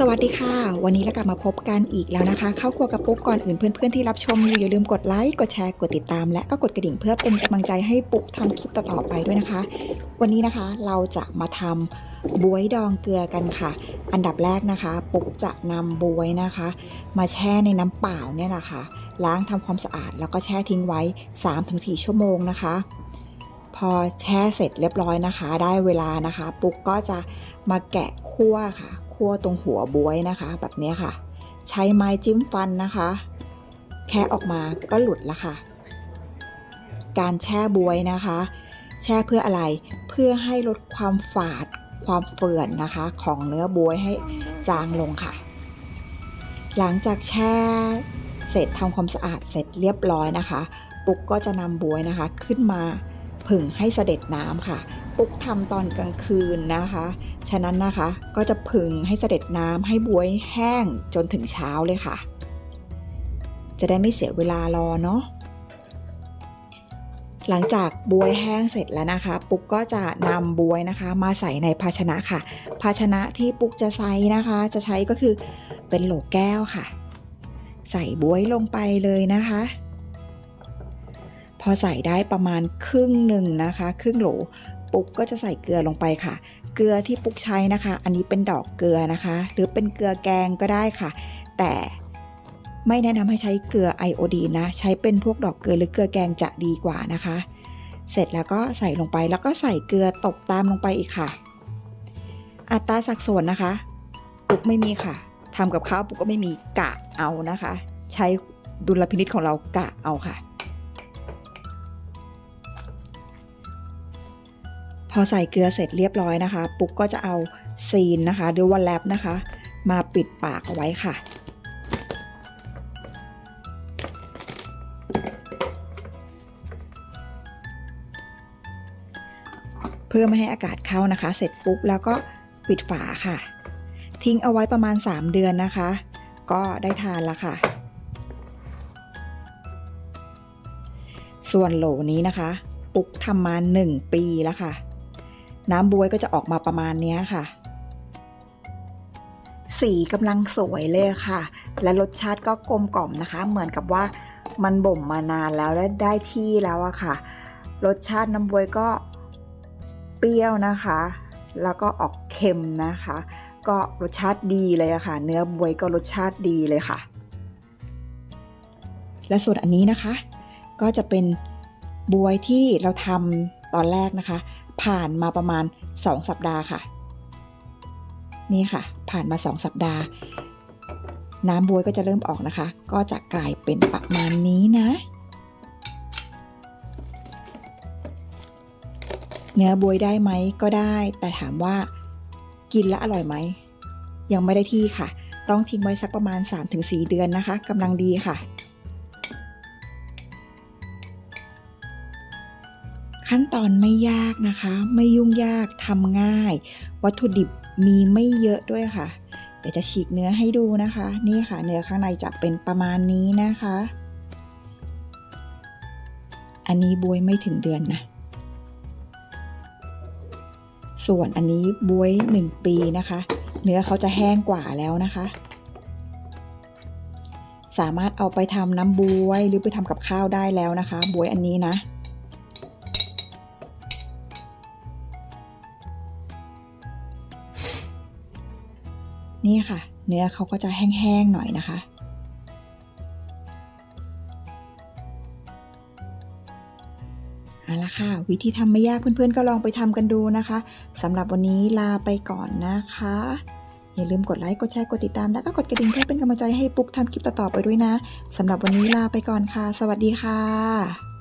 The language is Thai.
สวัสดีค่ะ วันนี้เรากลับมาพบกันอีกแล้วนะคะ เข้าครัวกับปุ๊กก่อนอื่นเพื่อนๆที่รับชมอยู่อย่าลืมกดไลค์กดแชร์กดติดตาม และก็กดกระดิ่งเพื่อเป็นกำลังใจให้ปุ๊กทำคลิปต่อๆไปด้วยนะคะ วันนี้นะคะเราจะมาทำบวยดองเกลือกันค่ะ อันดับแรกนะคะ ปุ๊กจะนำบวยนะคะ มาแช่ในน้ำเปล่าเนี่ยแหละค่ะล้างทำความสะอาดแล้วก็แช่ทิ้งไว้ 3-4 ชั่วโมงนะคะ พอแช่เสร็จเรียบร้อยนะคะ ได้เวลานะคะ ปุ๊กก็จะมาแกะคั่วค่ะ คั่วตรงหัวบวยนะคะ แบบนี้ค่ะ ใช้ไม้จิ้มฟันนะคะ แค่ออกมาก็หลุดละค่ะ การแช่บวยนะคะ แช่เพื่ออะไรเพื่อให้ลดความฝาดความเฟื่อนนะคะ ของเนื้อบวยให้จางลงค่ะ หลังจากแช่เสร็จทำความสะอาดเสร็จเรียบร้อยนะคะ ปุ๊กก็จะนำบวยนะคะขึ้นมาผึ่งให้เสด็จน้ำค่ะ ปุ๊กทำตอนกลางคืนนะคะ ฉะนั้นนะคะก็จะผึ่งให้เสด็จน้ำให้บวยแห้งจนถึงเช้าเลยค่ะ จะได้ไม่เสียเวลารอเนาะหลังจากบวยแห้งเสร็จแล้วนะคะ ปุ๊กก็จะนำบวยนะคะ มาใส่ในภาชนะค่ะ ภาชนะที่ปุ๊กจะใช้นะคะ จะใช้ก็คือเป็นโหลแก้วค่ะ ใส่บวยลงไปเลยนะคะ พอใส่ได้ประมาณครึ่งหนึ่งนะคะ ครึ่งโหล ปุ๊กก็จะใส่เกลือลงไปค่ะ เกลือที่ปุ๊กใช้นะคะ อันนี้เป็นดอกเกลือนะคะ หรือเป็นเกลือแกงก็ได้ค่ะ แต่ไม่แนะนำให้ใช้เกลือไอโอดีนนะ ใช้เป็นพวกดอกเกลือหรือเกลือแกงจะดีกว่านะคะ เสร็จแล้วก็ใส่ลงไปแล้วก็ใส่เกลือตบตามลงไปอีกค่ะ อัตราสัดส่วนนะคะ ปุ๊กไม่มีค่ะทำกับข้าวปุ๊กก็ไม่มีกะเอานะคะ ใช้ดุลพินิจของเรากะเอาค่ะ อใส่เกลือเสร็จเรียบร้อยนะคะ ปุ๊กก็จะเอาซีนนะคะหรือว่าแลบนะคะ มาปิดปากเอาไว้ค่ะ เพื่อไม่ให้อากาศเข้านะคะ เสร็จปุ๊บแล้วก็ปิดฝาค่ะ ทิ้งเอาไว้ประมาณ 3 เดือนนะคะ ก็ได้ทานละค่ะ ส่วนโหลนี้นะคะ ปุ๊กทำมา 1 ปีแล้วค่ะ น้ำบวยก็จะออกมาประมาณนี้ค่ะ สีกำลังสวยเลยค่ะ และรสชาติก็กลมกล่อมนะคะ เหมือนกับว่ามันบ่มมานานแล้วและได้ที่แล้วอะค่ะ รสชาติน้ำบวยก็เปรี้ยวนะคะ แล้วก็ออกเค็มนะคะ ก็รสชาติดีเลยอะค่ะ เนื้อบวยก็รสชาติดีเลยค่ะ และส่วนอันนี้นะคะ ก็จะเป็นบวยที่เราทำตอนแรกนะคะ ผ่านมาประมาณ 2 สัปดาห์ค่ะ นี่ค่ะ ผ่านมา 2 สัปดาห์ น้ำบวยก็จะเริ่มออกนะคะ ก็จะกลายเป็นประมาณนี้นะ เนื้อบวยได้ไหมก็ได้ แต่ถามว่ากินแล้วอร่อยไหม ยังไม่ได้ที่ค่ะ ต้องทิ้งไว้สักประมาณ 3-4 เดือนนะคะกำลังดีค่ะ ขั้นตอนไม่ยากนะคะ ไม่ยุ่งยากทำง่าย วัตถุดิบมีไม่เยอะด้วยค่ะ เดี๋ยวจะฉีกเนื้อให้ดูนะคะ นี่ค่ะ เนื้อข้างในจะเป็นประมาณนี้นะคะ อันนี้บวยไม่ถึงเดือนนะส่วนอันนี้บวย 1 ปีนะคะ เนื้อเขาจะแห้งกว่าแล้วนะคะ สามารถเอาไปทำน้ำบวยหรือไปทำกับข้าวได้แล้วนะคะ บวยอันนี้นะ นี่ค่ะ เนื้อเขาก็จะแห้งๆหน่อยนะคะ เอาละค่ะ วิธีทำไม่ยากเพื่อนๆก็ลองไปทำกันดูนะคะสำหรับวันนี้ลาไปก่อนนะคะ อย่าลืมกดไลค์ กดแชร์ กดติดตาม แล้วก็กดกระดิ่งเพื่อเป็นกำลังใจให้ปุ๊กทำคลิปต่อๆไปด้วยนะสำหรับวันนี้ลาไปก่อนค่ะ สวัสดีค่ะ